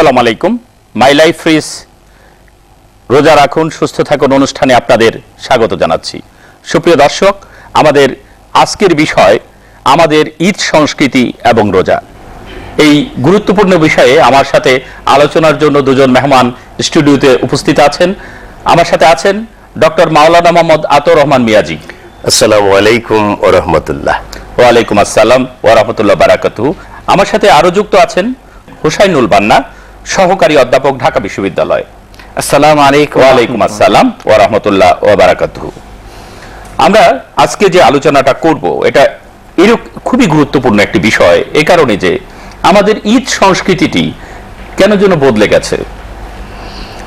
আসসালামু আলাইকুম। My life fridge রোজা রাখুন সুস্থ থাকুন অনুষ্ঠানে আপনাদের স্বাগত জানাচ্ছি। সুপ্রিয় দর্শক আমাদের আজকের বিষয় আমাদের ঈদ সংস্কৃতি এবং রোজা। এই গুরুত্বপূর্ণ বিষয়ে আমার সাথে আলোচনার জন্য দুজন মেহমান স্টুডিওতে উপস্থিত আছেন। আমার সাথে আছেন ডক্টর মাওলানা মোহাম্মদ আতর রহমান মিয়াজি। আসসালামু আলাইকুম ও রহমতুল্লাহ। ওয়ালাইকুম আসসালাম ওয়ারাহমতুল্লাহ বারাকাতু আমার সাথে আরও যুক্ত আছেন হুসাইনুল বান্না। সহকারী অধ্যাপক ঢাকা বিশ্ববিদ্যালয়। আসসালামু আলাইকুম। ওয়ালাইকুম আসসালাম ওয়া রাহমাতুল্লাহ ওয়া বারাকাতুহু। আমরা আজকে যে আলোচনাটা করব এটা এরক খুবই গুরুত্বপূর্ণ একটি বিষয় এ কারণে যে আমাদের ঈদ সংস্কৃতিটি কেন যেন বদলে গেছে।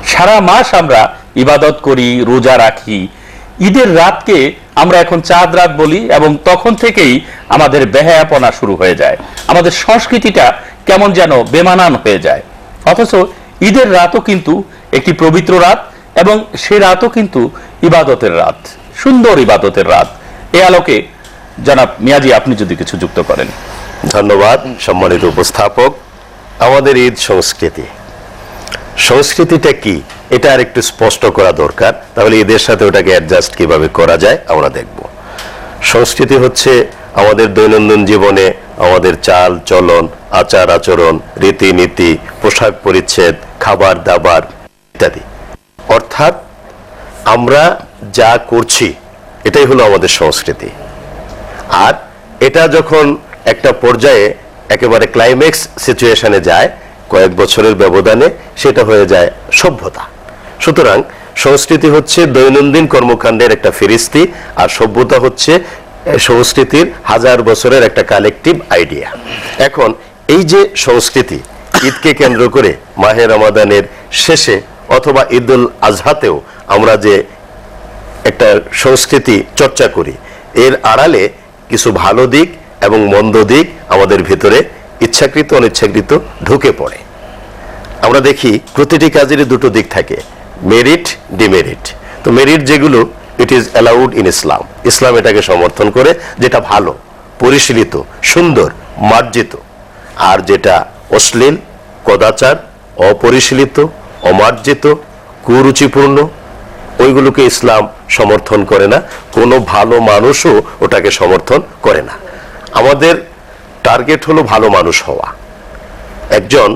সারা মাস আমরা ইবাদত করি রোজা রাখি ঈদের রাতকে আমরা এখন চাঁদ রাত বলি এবং তখন থেকেই আমাদের বেহায়াপনা শুরু হয়ে যায়। আমাদের সংস্কৃতিটা কেমন যেন বেমানান হয়ে যায়। অথচ ঈদের রাতও কিন্তু একটি পবিত্র রাত এবং সে রাতও কিন্তু ইবাদতের রাত, সুন্দর ইবাদতের রাত। এ আলোকে জনাব মিয়াজি, আপনি যদি কিছু যুক্ত করেন। ধন্যবাদ, সম্মানিত উপস্থাপক। আমাদের ঈদ সংস্কৃতি। সংস্কৃতিটা কি? এটা আর একটু স্পষ্ট করা দরকার। তাহলে ঈদের সাথে ওটাকে অ্যাডজাস্ট কীভাবে করা যায়, আমরা দেখব। সংস্কৃতি হচ্ছে আমাদের দৈনন্দিন জীবনে আমাদের চাল, চলন, আচার আচরণ, রীতিনীতি, পোশাক পরিচ্ছেদ, খাবার দাবার ইত্যাদি। অর্থাৎ আমরা যা করছি, এটাই হলো আমাদের সংস্কৃতি। আর এটা যখন একটা পর্যায়ে একেবারে ক্লাইম্যাক্স সিচুয়েশনে যায়, কয়েক বছরের ব্যবধানে সেটা হয়ে যায় সভ্যতা। সুতরাং সংস্কৃতি হচ্ছে দৈনন্দিন কর্মকাণ্ডের একটা ফিরিস্তি, আর সভ্যতা হচ্ছে সংস্কৃতির হাজার বছরের একটা কালেকটিভ আইডিয়া এখন এই যে সংস্কৃতি ঈদকে কেন্দ্র করে মাহের রমাদানের শেষে অথবা ঈদুল আজহাতেও আমরা যে একটা সংস্কৃতি চর্চা করি, এর আড়ালে কিছু ভালো দিক এবং মন্দ দিক আমাদের ভিতরে ইচ্ছাকৃত, অনিচ্ছাকৃত ঢুকে পড়ে। আমরা দেখি প্রতিটি কাজেরই দুটো দিক থাকে মেরিট ডিমেরিট তো মেরিট যেগুলো it is allowed in Islam ইসলাম এটাকে সমর্থন করে, যেটা ভালো, পরিশীলিত, সুন্দর, মার্জিত। আর যেটা অশ্লীল, কদাচার, অপরিশীলিত, অমার্জিত, কুরুচিপূর্ণ, ওইগুলোকে ইসলাম সমর্থন করে না। কোনো ভালো মানুষও ওটাকে সমর্থন করে না। আমাদের টার্গেট হলো ভালো মানুষ হওয়া। একজন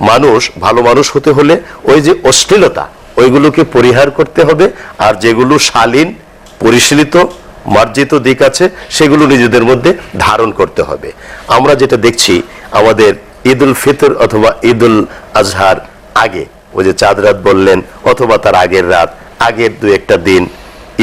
মানুষ, ভালো মানুষ হতে হলে ওই যে অশ্লীলতা ওইগুলোকে পরিহার করতে হবে, আর যেগুলো শালীন, পরিশীলিত, মার্জিত দিক আছে, সেগুলো নিজেদের মধ্যে ধারণ করতে হবে। আমরা যেটা দেখছি, আমাদের ঈদ উল ফিতর অথবা ঈদ উল আজহার আগে, ওই যে চাঁদ রাত বললেন, অথবা তার আগের রাত, আগের দু একটা দিন,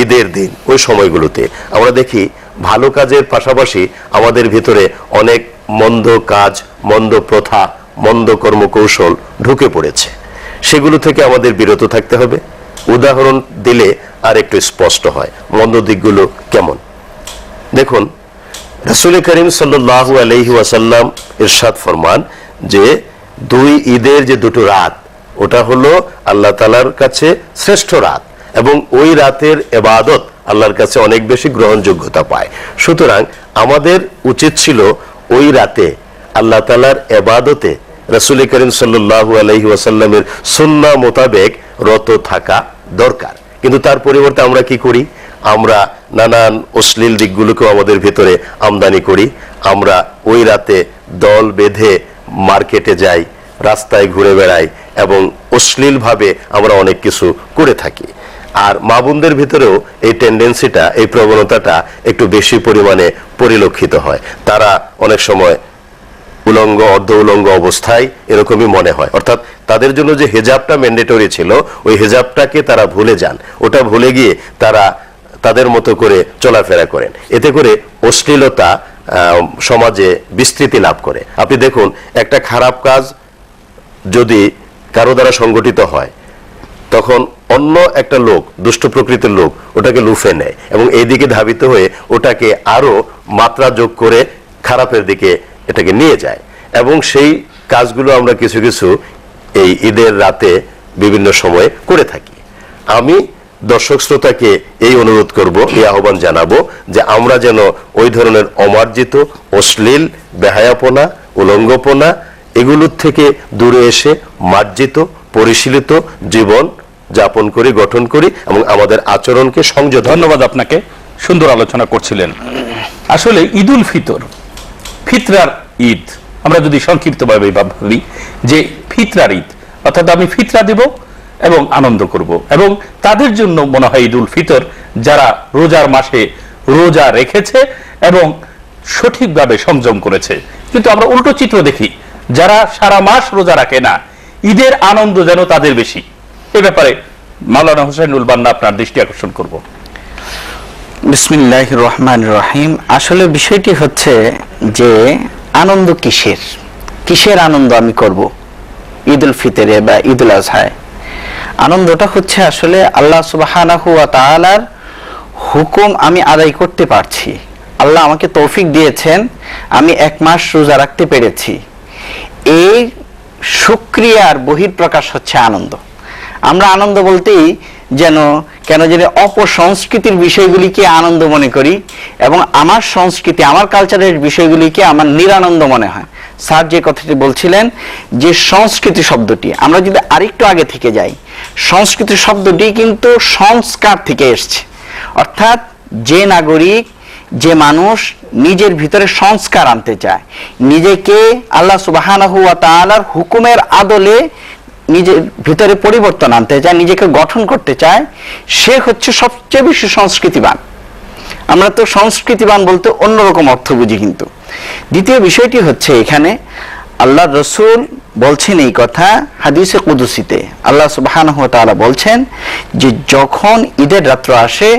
ঈদের দিন, ওই সময়গুলোতে। আমরা দেখি, ভালো কাজের পাশাপাশি আমাদের ভিতরে অনেক মন্দ কাজ, মন্দ প্রথা, মন্দ কর্মকৌশল ঢুকে পড়েছে। সেগুলো থেকে আমাদের বিরত থাকতে হবে। উদাহরণ দিলে আর একটু স্পষ্ট হয়। মন্দ দিকগুলো কেমন? দেখুন, রসুল করিম সাল্লু আলহি ওয়াসাল্লাম ইরশাদ ফরমান যে দুই ঈদের যে দুটো রাত, ওটা হলো আল্লাহ তালার কাছে শ্রেষ্ঠ রাত এবং ওই রাতের এবাদত আল্লাহর কাছে অনেক বেশি গ্রহণযোগ্যতা পায়। সুতরাং আমাদের উচিত ছিল ওই রাতে আল্লাহ তালার এবাদতে রসুল করিম সাল্লু আলহি ওয়াসাল্লামের সুন্না মোতাবেক রত থাকা দরকার। কিন্তু তার পরিবর্তে আমরা কি করি? আমরা নানান অশ্লীল দিকগুলোকেও আমাদের ভিতরে আমদানি করি। আমরা ওই রাতে দল বেঁধে মার্কেটে যাই, রাস্তায় ঘুরে বেড়াই এবং অশ্লীলভাবে আমরা অনেক কিছু করে থাকি। আর মা বোনদের ভিতরেও এই টেন্ডেন্সিটা এই প্রবণতাটা একটু বেশি পরিমাণে পরিলক্ষিত হয়। তারা অনেক সময় উলঙ্গ, অর্ধ উলঙ্গ অবস্থায় এরকমই মনে হয়। অর্থাৎ তাদের জন্য যে হেজাবটা ম্যান্ডেটরি ছিল, ওই হেজাবটাকে তারা ভুলে যান। ওটা ভুলে গিয়ে তারা তাদের মতো করে চলাফেরা করেন। এতে করে অশ্লীলতা সমাজে বিস্তৃতি লাভ করে। আপনি দেখুন, একটা খারাপ কাজ যদি কারও দ্বারা সংগঠিত হয়, তখন অন্য একটা লোক, দুষ্ট প্রকৃতির লোক, ওটাকে লুফে নেয় এবং এইদিকে ধাবিত হয়ে ওটাকে আরও মাত্রা যোগ করে খারাপের দিকে এটাকে নিয়ে যায়। এবং সেই কাজগুলো আমরা কিছু কিছু এই ঈদের রাতে বিভিন্ন সময়ে করে থাকি। আমি দর্শক শ্রোতাকে এই অনুরোধ করব, এই আহ্বান জানাব যে আমরা যেন ওই ধরনের অমার্জিত, অশ্লীল, বেহায়াপনা, উলঙ্গপনা এগুলোর থেকে দূরে এসে মার্জিত, পরিশীলিত জীবন যাপন করি, গঠন করি এবং আমাদের আচরণকে সংযত ধন্যবাদ আপনাকে। সুন্দর আলোচনা করছিলেন। আসলে ঈদুল ফিতর ফিতরার ঈদ। আমরা যদি সংক্ষিপ্তভাবে ভাবি যে ফিতরার ঈদ, অর্থাৎ আমি ফিতরা দেব এবং আনন্দ করব। এবং তাদের জন্য মনে হয় ঈদুল ফিতর, যারা রোজার মাসে রোজা রেখেছে এবং সঠিকভাবে সংযম করেছে। কিন্তু আমরা উল্টো চিত্র দেখি, যারা সারা মাস রোজা রাখে না, ঈদের আনন্দ যেন তাদের বেশি। এ ব্যাপারে মাওলানা হোসেনুল বান্না আপনার দৃষ্টি আকর্ষণ করব। বিসমিল্লাহ রহমান রহিম আসলে বিষয়টি হচ্ছে যে আনন্দ কিসের? কিসের আনন্দ আমি করব? ঈদ উল ফিতরে বা ঈদ উল আজহায়। আনন্দটা হচ্ছে আসলে আল্লাহ ওয়া তাআলার হুকুম আমি আদায় করতে পারছি। আল্লাহ আমাকে তৌফিক দিয়েছেন, আমি এক মাস রোজা রাখতে পেরেছি। এই সুক্রিয়ার বহিঃপ্রকাশ হচ্ছে আনন্দ। আমরা আনন্দ বলতেই যেন কেন যেন অপসংস্কৃতির বিষয়গুলিকে আনন্দ মনে করি এবং আমার সংস্কৃতি, আমার কালচারের বিষয়গুলিকে আমার নিরানন্দ মনে হয়। স্যার যে কথাটি বলছিলেন যে সংস্কৃতি শব্দটি, আমরা যদি আরেকটু আগে থেকে যাই, সংস্কৃতি শব্দটি কিন্তু সংস্কার থেকে এসছে। অর্থাৎ যে নাগরিক, যে মানুষ নিজের ভিতরে সংস্কার আনতে চায়, নিজেকে আল্লাহ সুবাহানাহু ওয়া তাআলার হুকুমের আদলে নিজের ভিতরে পরিবর্তন আনতে চায়, নিজেকে গঠন করতে চায়, সে হচ্ছে সবচেয়ে বেশি সংস্কৃতিবান। আমরা তো সংস্কৃতিবান বলতে অন্যরকম অর্থ বুঝি কিন্তু। দ্বিতীয় বিষয়টি হচ্ছে এখানে আল্লাহ রসুল বলছেন এই কথা হাদিসে কুদুসিতে। আল্লাহ সুবাহানহ তাআলা বলছেন যে, যখন ঈদের রাত্র আসে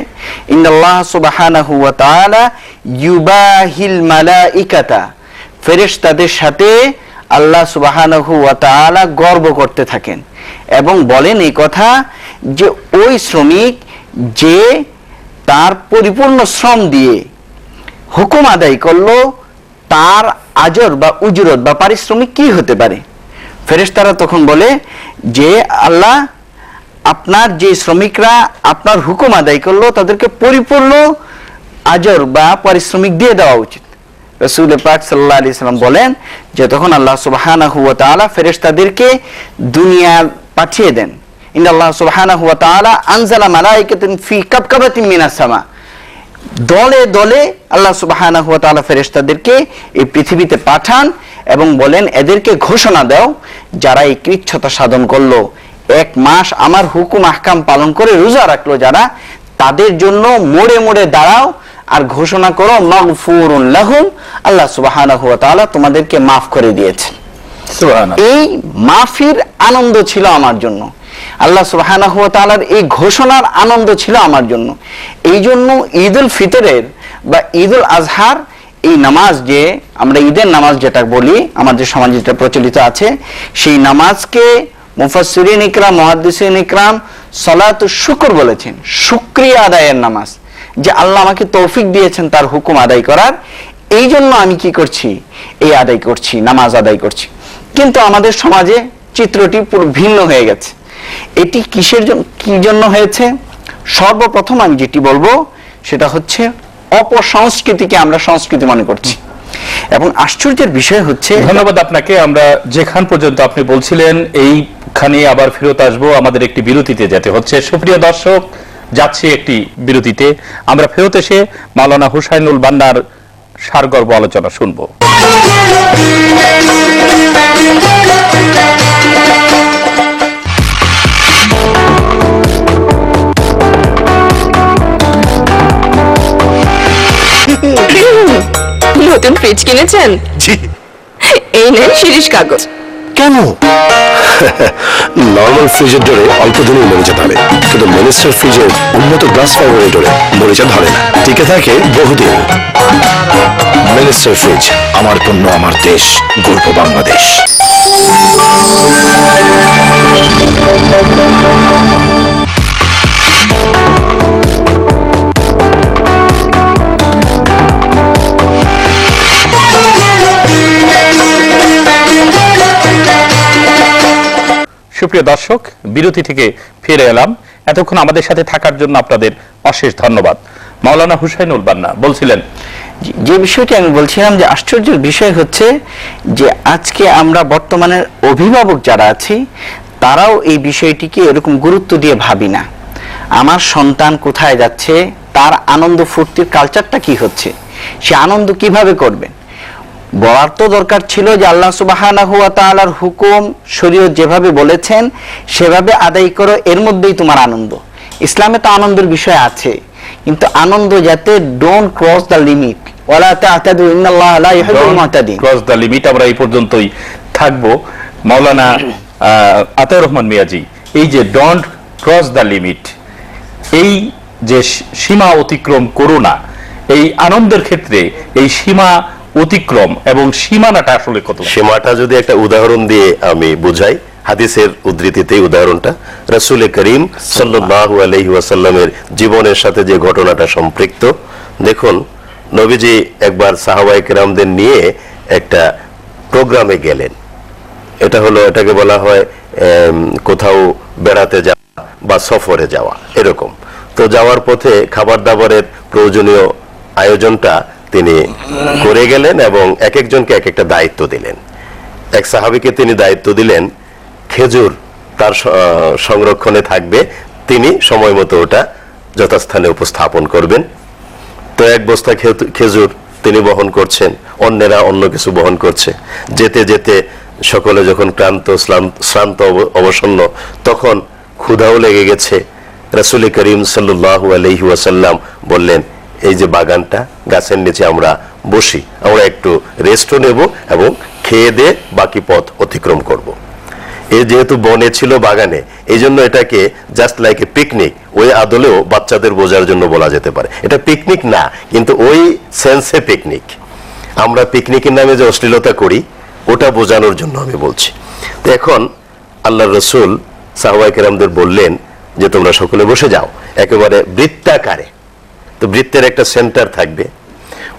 ইন্দাল্লাহ সুবাহানহ তাআলা ইউবাহিল মালাইকাতা, ফেরেশতাদের সাথে আল্লাহ সুবাহানহু ওয়া তাআলা গর্ব করতে থাকেন এবং বলেন এই কথা যে ওই শ্রমিক যে তার পরিপূর্ণ শ্রম দিয়ে হুকুম আদায় করল, তার আজর বা উজরত বা পারিশ্রমিক কি হতে পারে? ফেরেশতারা তখন বলে যে, আল্লাহ, আপনার যে শ্রমিকরা আপনার হুকুম আদায় করল, তাদেরকে পরিপূর্ণ আজর বা পারিশ্রমিক দিয়ে দেওয়া উচিত। রসুল পাক সাল্লাহ আলি সাল্লাম বলেন যে তখন আল্লাহ সুবাহানাহু ওয়া তাআলা ফেরেশতাদেরকে দুনিয়া পাঠিয়ে দেন। ইন আল্লাহ সুবহানাহু ওয়া তাআলা আনজালা ফি সামা। দলে দলে আল্লাহ সুবহানাহু ওয়া তাআলা ফেরেশতাদেরকে এই পৃথিবীতে পাঠান এবং বলেন, এদেরকে ঘোষণা দাও যারা এই কৃচ্ছতা সাধন করল। এক মাস আমার হুকুম, আহকাম পালন করে রোজা রাখল যারা। তাদের জন্য মোড়ে মোড়ে দাঁড়াও আর ঘোষণা করো মাগফুরুন লাহুম আল্লাহ সুবহানাহু ওয়া তাআলা তোমাদেরকে মাফ করে দিয়েছেন এই মাফির আনন্দ ছিল আমার জন্য। আল্লাহ সুবহানাহু ওয়া তাআলার এই ঘোষণার আনন্দ ছিল আমার জন্য। এই জন্য ঈদুল ফিতরের বা ঈদুল আজহার এই নামাজ যে আমরা ঈদের নামাজ যেটা বলি আমাদের সমাজে যেটা প্রচলিত আছে সেই নামাজকে মুফাসসিরিন ইকরাম মুহাদ্দিসিন ইকরাম সলাতু শুকর বলেছেন। শুকরিয়া আদায়ের নামাজ। যে আল্লাহ আমাকে তৌফিক দিয়েছেন তার হুকুম আদায় করার, এই জন্য আমি কি করছি? এই আদায় করছি, নামাজ আদায় করছি। কিন্তু আমাদের সমাজে চিত্রটি পুরো ভিন্ন হয়ে গেছে। এটি কিসের জন্য কি জন্য হয়েছে? সর্বপ্রথম আমি যেটি বলব, সেটা হচ্ছে অপসংস্কৃতিকে আমরা সংস্কৃতি মনে করছি। এবং আশ্চর্যের বিষয় হচ্ছে ধন্যবাদ আপনাকে। আমরা যেখান পর্যন্ত আপনি বলছিলেন এইখানে আবার ফেরত আসব। আমাদের একটি বিরতিতে যেতে হচ্ছে। সুপ্রিয় দর্শক যাচ্ছি একটি বিরতিতে। আমরা ফেরত এসে মাওলানা হুসাইনুল বান্নার সারগর্ব আলোচনা শুনব। নতুন ফ্রিজ কিনেছেন? জি। এই নেন শিরিষ কাগজ। কেন? নর্মাল ফ্রিজের ডোরে অল্প দিনেই মরিচা ধরে কিন্তু মিনিস্টার ফ্রিজের উন্নত গ্লাস ফাইবারের ডোরে মরিচা ধরে না। টিকে থাকে বহুদিন। মিনিস্টার ফ্রিজ আমার পণ্য, আমার দেশ, গর্ব বাংলাদেশ। সুপ্রিয় দর্শক, বিরতি থেকে ফিরে এলাম। এতক্ষণ আমাদের সাথে থাকার জন্য আপনাদের অশেষ ধন্যবাদ। মাওলানা হুসাইনুল বান্না, বলছিলেন, যে- যে বিষয়টি আমি বলছিলাম যে আশ্চর্যের বিষয় হচ্ছে যে আজকে আমরা বর্তমানের অভিভাবক যারা আছি, তারাও এই বিষয়টিকে এরকম গুরুত্ব দিয়ে ভাবি না। আমার সন্তান কোথায় যাচ্ছে, তার আনন্দ ফুর্তির কালচারটা কি হচ্ছে, সে আনন্দ কীভাবে করবেন বলার তো দরকার ছিল যে আল্লাহ তাআলার হুকুম শরীয়ত যেভাবে বলেছেন সেভাবে আদায় করো এর মধ্যেই তোমার আনন্দ। ইসলামে তো আনন্দের বিষয় আছে কিন্তু আনন্দ যাতে ডোন্ট ক্রস দ্য লিমিট ওয়ালা তা'তাদু ইন্নাল্লাহা লা ইউহিব্বুল মুতাদিন। ক্রস দ্য লিমিট আমরা এই পর্যন্তই থাকব। মাওলানা আহ, আতাউর রহমান মিয়াজি এই যে ডন্ট ক্রস দ্য লিমিট এই যে সীমা অতিক্রম করো না এই আনন্দের ক্ষেত্রে এই সীমা অতিক্রম এবং সীমানাটা আসলে কত? সীমাটা যদি একটা উদাহরণ দিয়ে আমি বুঝাই, হাদিসের উদ্ধৃতিতে উদাহরণটা, রাসূল করিম সাল্লাল্লাহু আলাইহি ওয়াসাল্লামের জীবনের সাথে যে ঘটনাটা সম্পৃক্ত, দেখুন, নবীজি একবার সাহাবায়ে কেরামদের নিয়ে একটা প্রোগ্রামে গেলেন। এটা হলো, এটাকে বলা হয় কোথাও বেড়াতে যাওয়া বা সফরে যাওয়া, এরকম। তো যাওয়ার পথে খাবার দাবারের প্রয়োজনীয় আয়োজনটা তিনি করে গেলেন এবং এক একজনকে এক একটা দায়িত্ব দিলেন। এক সাহাবিকে তিনি দায়িত্ব দিলেন, খেজুর তার সংরক্ষণে থাকবে, তিনি সময় মতো ওটা যথাস্থানে উপস্থাপন করবেন। তো এক বস্তা খেজুর তিনি বহন করছেন, অন্যেরা অন্য কিছু বহন করছে। যেতে যেতে সকলে যখন ক্লান্ত শ্রান্ত অব- অবসন্ন, তখন ক্ষুধাও লেগে গেছে। রাসুল করিম সাল্লাহ আলহি ওয়াসাল্লাম বললেন এই যে বাগানটা, গাছের নিচে আমরা বসি, আমরা একটু রেস্টও নেব এবং খেয়ে দিয়ে বাকি পথ অতিক্রম করব। এ যেহেতু বনে ছিল বাগানে, এই জন্য এটাকে জাস্ট লাইক এ পিকনিক ওই আদলেও বাচ্চাদের বোঝার জন্য বলা যেতে পারে। এটা পিকনিক না, কিন্তু ওই সেন্সে পিকনিক আমরা পিকনিকের নামে যে অশ্লীলতা করি, ওটা বোঝানোর জন্য আমি বলছি। তো এখন আল্লাহ রসুল সাহবাই কেরামদের বললেন যে, তোমরা সকলে বসে যাও, একেবারে বৃত্তাকারে। তো বৃত্তের একটা সেন্টার থাকবে।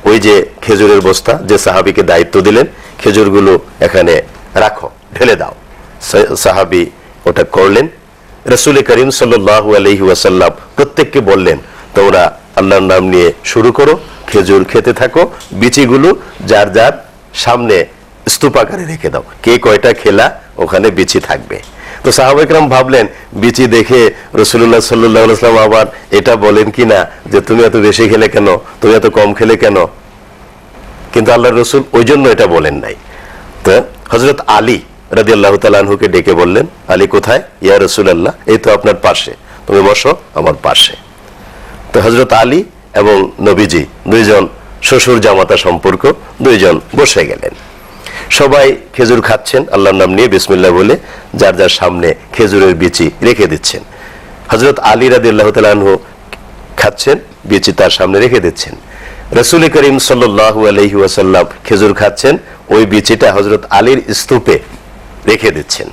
ওই যে খেজুরের বস্তা, যে সাহাবিকে দায়িত্ব দিলেন, খেজুরগুলো এখানে রাখো, ঢেলে দাও। সাহাবি ওটা করলেন। রসুল করিম সাল্লাহ আলহি প্রত্যেককে বললেন, তোমরা আল্লাহর নাম নিয়ে শুরু করো, খেজুর খেতে থাকো, বিচিগুলো যার যার সামনে স্তূপাকারে রেখে দাও। কে কয়টা খেলা ওখানে বিচি থাকবে? তো সাহাবাইকরাম ভাবলেন, বিচি দেখে রসুল্লাহ সাল্লাম আবার এটা বলেন কি না যে তুমি এত বেশি খেলে কেন? তুমি এত কম খেলে কেন? কিন্তু আল্লাহ রসুল ওই জন্য এটা বলেন নাই। তো হজরত আলী রাজি আল্লাহ তালহুকে ডেকে বললেন, আলী কোথায়? ইয়া রসুল আল্লাহ এই তো আপনার পাশে। তুমি বসো, আমার পাশে। তো হজরত আলী এবং নবীজি, দুইজন শ্বশুর জামাতা সম্পর্ক, দুইজন বসে গেলেন। সবাই খেজুর খাচ্ছেন, আল্লাহর নাম নিয়ে বিসমিল্লাহ বলে যার যার সামনে খেজুরের বিচি রেখে দিচ্ছেন। হজরত আলী রাদি খাচ্ছেন, বিচি তার সামনে রেখে দিচ্ছেন। রসুল করিম ওয়াসাল্লাম খেজুর খাচ্ছেন, ওই বিচিটা হজরত আলীর স্তূপে রেখে দিচ্ছেন।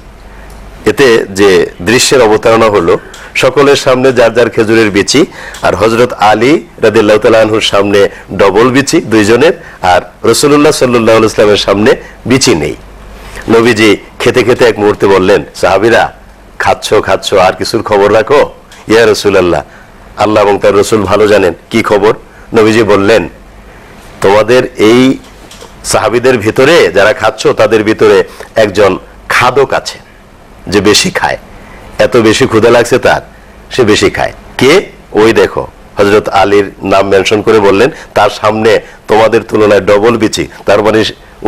এতে যে দৃশ্যের অবতারণা হলো সকলের সামনে যার যার খেজুরের বিচি, আর হজরত আলী রাদিল্লাহ তালাহুর সামনে ডবল বিচি, দুইজনের, আর রসুল্লাহ সাল্লাহ ইসলামের সামনে বিচি নেই। নবীজি খেতে খেতে এক মুহূর্তে বললেন, সাহাবিরা, খাচ্ছ খাচ্ছ, আর কিছুর খবর রাখো? ইয়া রসুল্লাহ আল্লাহ এবং তার রসুল ভালো জানেন, কি খবর? নবীজি বললেন, তোমাদের এই সাহাবিদের ভিতরে যারা খাচ্ছ, তাদের ভিতরে একজন খাদক আছে, যে বেশি খায়। এত বেশি ক্ষুদা লাগছে তার, সে বেশি খায়। কে? ওই দেখো হজরত আলীর নাম মেনশন করে বললেন, তার সামনে তোমাদের তুলনায় ডবল বিচি, তার মানে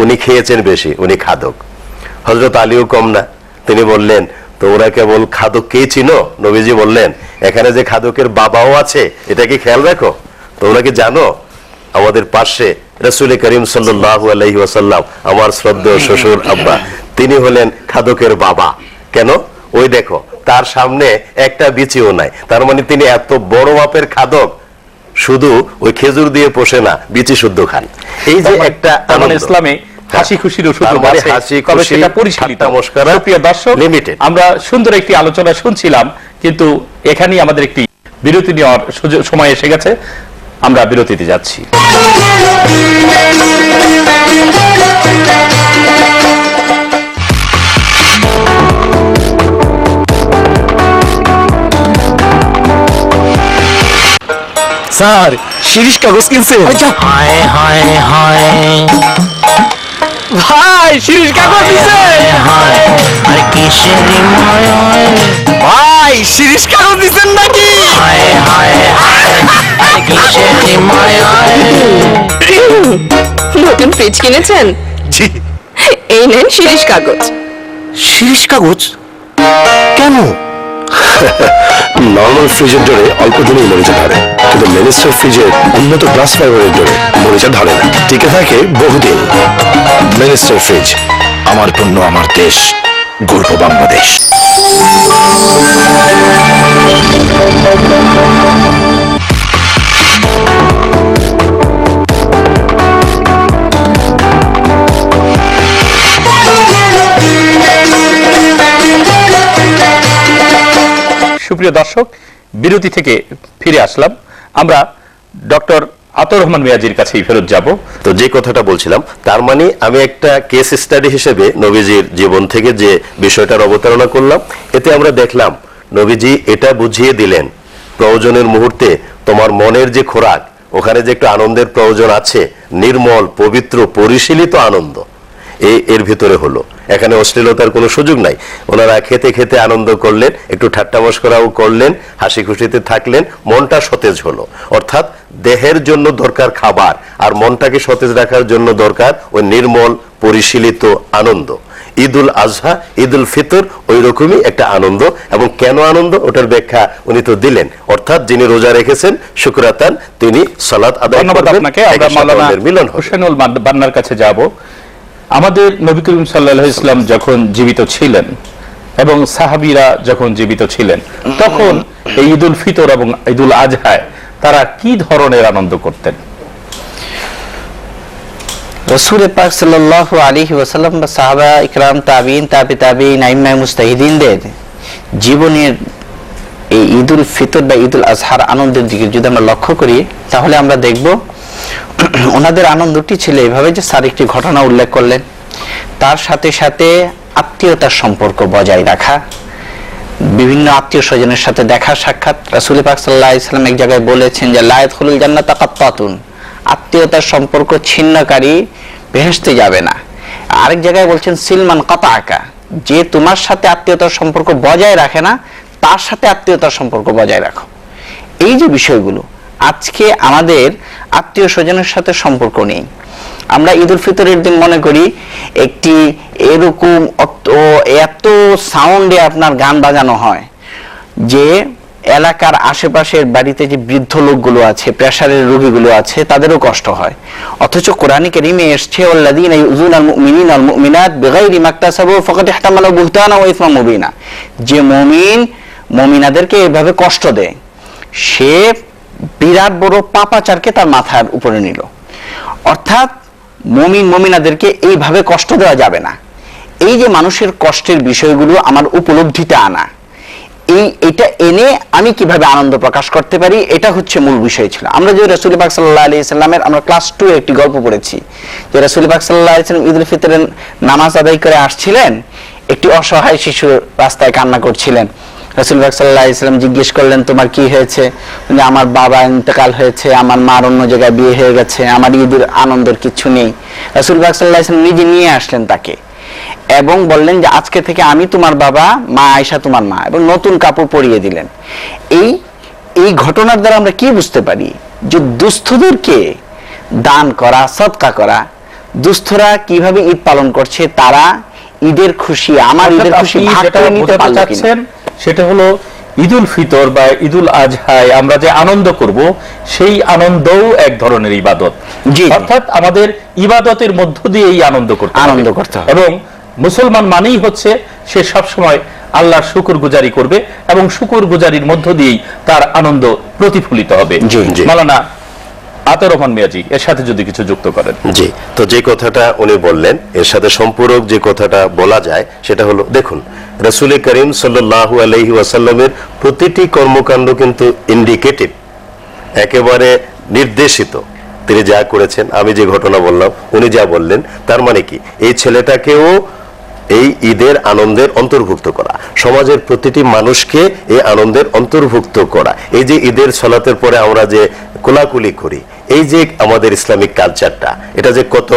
উনি খেয়েছেন বেশি, উনি খাদক। হজরত আলীও কম না। তিনি বললেন তোমরা কেবল খাদককেই চিনো? নবীজি বললেন, এখানে যে খাদকের বাবাও আছে, এটা কি খেয়াল রাখো? তোমরা কি জানো, আমাদের পাশে রসুল করিম সাল্লাহ আলহি ওয়াসাল্লাম, আমার শ্রদ্ধেয় শ্বশুর আব্বা, তিনি হলেন খাদকের বাবা। কেন? ওই দেখো তার সামনে একটা বিচিও নাই। তার মানে তিনি এত বড় মাপের খাদক শুধু ওই খেজুর দিয়ে পোষে না বিচি শুদ্ধ খান। এই যে একটা তার মানে ইসলামে হাসি খুশির সুযোগ মানে আছে হাসি তবে সেটা পরিশীলিত। মশকরা, দর্শক। আমরা সুন্দর একটি আলোচনা শুনছিলাম কিন্তু এখানেই আমাদের একটি বিরতি নেওয়ার সময় এসে গেছে। আমরা বিরতিতে যাচ্ছি। স্যার শিরিষ কাগজ কিনছে হায় হায় হায়। ভাই শিরিষ কাগজ দিছে। আর কিসের ভাই শিরিষ কাগজ দিছেন নাকি? হায় হায় আর কিসের নতুন ফ্রিজ কিনেছেন? জি এই নেন শিরিষ কাগজ। শিরিষ কাগজ? কেন? নর্মাল ফ্রিজের ডোরে অল্প দিনেই মরিচা ধরে কিন্তু মেনিস্টার ফ্রিজের উন্নত গ্লাস ফাইবারের ডোরে মরিচা ধরে না। টিকে থাকে বহুদিন। মেনিস্টার ফ্রিজ আমার পণ্য, আমার দেশ, গর্ব বাংলাদেশ। সুপ্রিয় দর্শক, বিরতি থেকে ফিরে আসলাম। আমরা ডক্টর আতর রহমান মিয়াজির কাছেই ফেরত যাব। তো যে কথাটা বলছিলাম, তার মানে আমি একটা কেস স্টাডি হিসেবে নবীজির জীবন থেকে যে বিষয়টার অবতারণা করলাম, এতে আমরা দেখলাম, নবীজি এটা বুঝিয়ে দিলেন, প্রয়োজনের মুহূর্তে তোমার মনের যে খোরাক, ওখানে যে একটু আনন্দের প্রয়োজন আছে, নির্মল, পবিত্র, পরিশীলিত আনন্দ এই এর ভিতরে হলো। এখানে অশ্লীলতার কোনো সুযোগ নাই। ওনারা খেতে খেতে আনন্দ করলেন একটু ঠাট্টা মস্করাও করলেন হাসি খুশিতে থাকলেন মনটা সতেজ হলো। অর্থাৎ দেহের জন্য দরকার খাবার আর মনটাকে সতেজ রাখার জন্য দরকার ওই নির্মল পরিশীলিত আনন্দ। ঈদুল আজহা ঈদুল ফিতর ওই রকমই একটা আনন্দ এবং কেন আনন্দ ওটার ব্যাখ্যা উনি তো দিলেন। অর্থাৎ যিনি রোজা রেখেছেন শুক্রাতান তিনি সালাত আদায় ধন্যবাদ করবেন, আপনাকে। আমরা মাওলানা মিলন হোসেনুল বান্নার কাছে যাব। আমাদের নবী করিম সাল্লাহ ইসলাম যখন জীবিত ছিলেন এবং সাহাবীরা যখন জীবিত ছিলেন, তখন এই ঈদুল ফিতর এবং ঈদুল আজহায় তারা কি ধরনের আনন্দ করতেন? রসুল পাক সাল্লাহ আলী ওসাল্লাম বা সাহাবা ইকরাম, তাবিন, তাবি, তাবিন আইম্মাই মুস্তাহিদিনদের জীবনের এই ঈদুল ফিতর বা ঈদুল আজহার আনন্দের দিকে যদি আমরা লক্ষ্য করি, তাহলে আমরা দেখব ওনাদের আনন্দটি ছিল এইভাবে যে স্যার একটি ঘটনা উল্লেখ করলেন। তার সাথে সাথে আত্মীয়তার সম্পর্ক বজায় রাখা, বিভিন্ন আত্মীয় স্বজনের সাথে দেখা সাক্ষাৎ। রাসুল পাক সাল্লাহ ইসলাম এক জায়গায় বলেছেন যে লায়ত খুলুল জান্নাত কাত্তাতুন। আত্মীয়তার সম্পর্ক ছিন্নকারী বেহেস্তে যাবে না। আরেক জায়গায় বলছেন, সিলমান কাতা আঁকা যে তোমার সাথে আত্মীয়তার সম্পর্ক বজায় রাখে না, তার সাথে আত্মীয়তার সম্পর্ক বজায় রাখো। এই যে বিষয়গুলো আজকে আমাদের আত্মীয় স্বজনের সাথে সম্পর্ক নেই। আমরা ঈদ উল ফিতরের দিন মনে করি একটি এরকম এত সাউন্ডে আপনার গান বাজানো হয় যে এলাকার আশেপাশের বাড়িতে যে বৃদ্ধ লোকগুলো আছে, প্রেশারের রোগীগুলো আছে, তাদেরও কষ্ট হয়। অথচ কোরআন কারীমে এসছে যে মুমিন, মুমিনাদেরকে এভাবে কষ্ট দেয়, সে বিরাট বড় পাপাচারকে তার মাথার উপরে নিল। অর্থাৎ মমিন মমিনাদেরকে এইভাবে কষ্ট দেওয়া যাবে না। এই যে মানুষের কষ্টের বিষয়গুলো আমার উপলব্ধিতে আনা, এই এটা এনে আমি কীভাবে আনন্দ প্রকাশ করতে পারি, এটা হচ্ছে মূল বিষয় ছিল। আমরা যে রসুল পাক সাল্লাহ আলি সাল্লামের, আমরা ক্লাস টু একটি গল্প পড়েছি। যে রসুল পাক সাল্লাহ সাল্লাম ঈদুল ফিতরের নামাজ আদায় করে আসছিলেন, একটি অসহায় শিশু রাস্তায় কান্না করছিলেন। রসুল পাক সাল্লাহ ইসলাম জিজ্ঞেস করলেন তোমার কি হয়েছে? বলে, আমার বাবা ইন্তেকাল হয়েছে আমার মার অন্য জায়গায় বিয়ে হয়ে গেছে আমার ঈদের আনন্দের কিছু নেই। রসুল পাক সাল্লাহ ইসলাম নিজে নিয়ে আসলেন তাকে এবং বললেন যে আজকে থেকে আমি তোমার বাবা মা আয়সা তোমার মা এবং নতুন কাপড় পরিয়ে দিলেন। এই এই ঘটনার দ্বারা আমরা কি বুঝতে পারি যে দুস্থদেরকে দান করা সৎকা করা দুস্থরা কীভাবে ঈদ পালন করছে তারা ঈদের খুশি আমার ঈদের খুশি ভাগ করে নিতে পারল সেটা হলো ঈদুল ফিতর বা ঈদুল আজহায় আমরা যে আনন্দ করব সেই আনন্দও এক ধরনের ইবাদত জি। অর্থাৎ আমাদের ইবাদতের মধ্য দিয়ে এই আনন্দ করতে আনন্দ করতে হবে। এবং মুসলমান মানেই হচ্ছে সে সব সময় আল্লাহর শুকুর গুজারি করবে এবং শুকুর গুজারির মধ্য দিয়েই তার আনন্দ প্রতিফলিত হবে। মালানা আতর রহমান মিয়াজি, এর সাথে যদি কিছু যুক্ত করেন। জি, তো যে কথাটা উনি বললেন, এর সাথে সম্পূরক যে কথাটা বলা যায়, সেটা হলো, দেখুন, রসুল করিম সাল্লাহ আলহি ওয়াসাল্লামের প্রতিটি কর্মকাণ্ড কিন্তু ইন্ডিকেটিভ একেবারে নির্দেশিত। তিনি যা করেছেন, আমি যে ঘটনা বললাম, উনি যা বললেন, তার মানে কি? এই ছেলেটাকেও এই ঈদের আনন্দের অন্তর্ভুক্ত করা। সমাজের প্রতিটি মানুষকে এই আনন্দের অন্তর্ভুক্ত করা। এই যে ঈদের সলাতের পরে আমরা যে কোলাকুলি করি, এই যে আমাদের ইসলামিক কালচারটা, এটা যে কত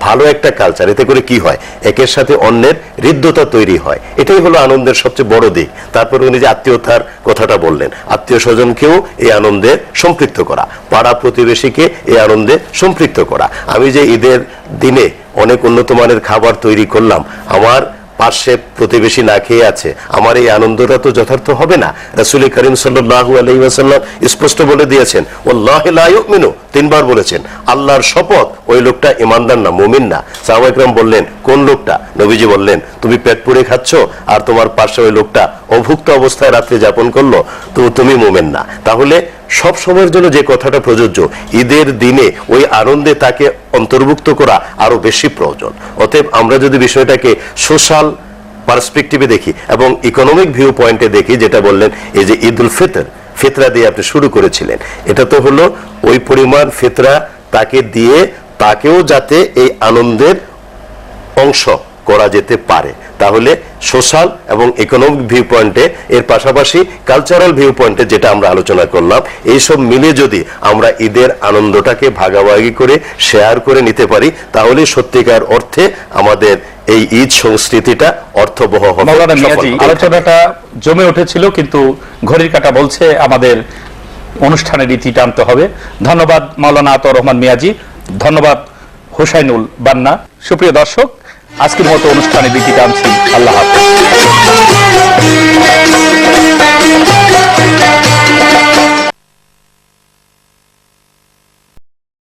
ভালো একটা কালচার এতে করে কি হয়? একের সাথে অন্যের হৃদ্যতা তৈরি হয়। এটাই হলো আনন্দের সবচেয়ে বড় দিক। তারপর উনি যে আত্মীয়তার কথাটা বললেন, আত্মীয় স্বজনকেও এই আনন্দে সম্পৃক্ত করা, পাড়া প্রতিবেশীকে এই আনন্দে সম্পৃক্ত করা। আমি যে ঈদের দিনে অনেক উন্নত মানের খাবার তৈরি করলাম, আমার পাশে প্রতিবেশী না খেয়ে আছে। আমার এই আনন্দটা তো যথার্থ হবে না। রাসুল করিম আলাইহি ওয়াসাল্লাম স্পষ্ট বলে দিয়েছেন ইউমিনু। তিনবার বলেছেন, আল্লাহর শপথ ওই লোকটা ইমানদার না, মুমিন না। সাহাবা ইকরাম বললেন, কোন লোকটা? নবীজি বললেন, তুমি পেট পুড়ে খাচ্ছ আর তোমার পাশে ওই লোকটা অভুক্ত অবস্থায় রাত্রে যাপন করল, তো তুমি মুমিন না। তাহলে সব সময়ের জন্য যে কথাটা প্রযোজ্য, ঈদের দিনে ওই আনন্দে তাকে অন্তর্ভুক্ত করা আরও বেশি প্রয়োজন। অতএব আমরা যদি বিষয়টাকে সোশ্যাল পার্সপেক্টিভে দেখি এবং ইকোনমিক ভিউ পয়েন্টে দেখি, যেটা বললেন, এই যে ঈদ উল ফিতর, ফিতরা দিয়ে আপনি শুরু করেছিলেন। এটা তো হলো ওই পরিমাণ ফিতরা তাকে দিয়ে তাকেও যাতে এই আনন্দের অংশ করা যেতে পারে। তাহলে সোশ্যাল এবং ইকোনমিক ভিউ পয়েন্টে এর পাশাপাশি কালচারাল ভিউ পয়েন্টে যেটা আমরা আলোচনা করলাম এইসব মিলে যদি আমরা ঈদের আনন্দটাকে ভাগাভাগি করে শেয়ার করে নিতে পারি তাহলে সত্যিকার অর্থে আমাদের এই ঈদ সংস্কৃতিটা অর্থবহ হবে। আলোচনাটা জমে উঠেছিল কিন্তু ঘড়ির কাটা বলছে আমাদের অনুষ্ঠানের রীতি টানতে হবে। ধন্যবাদ মাওলানা আতর রহমান মিয়াজি ধন্যবাদ হোসাইনুল বান্না। সুপ্রিয় দর্শক আজকের মতো অনুষ্ঠানে বিটি টানছি। আল্লাহ হাফেজ।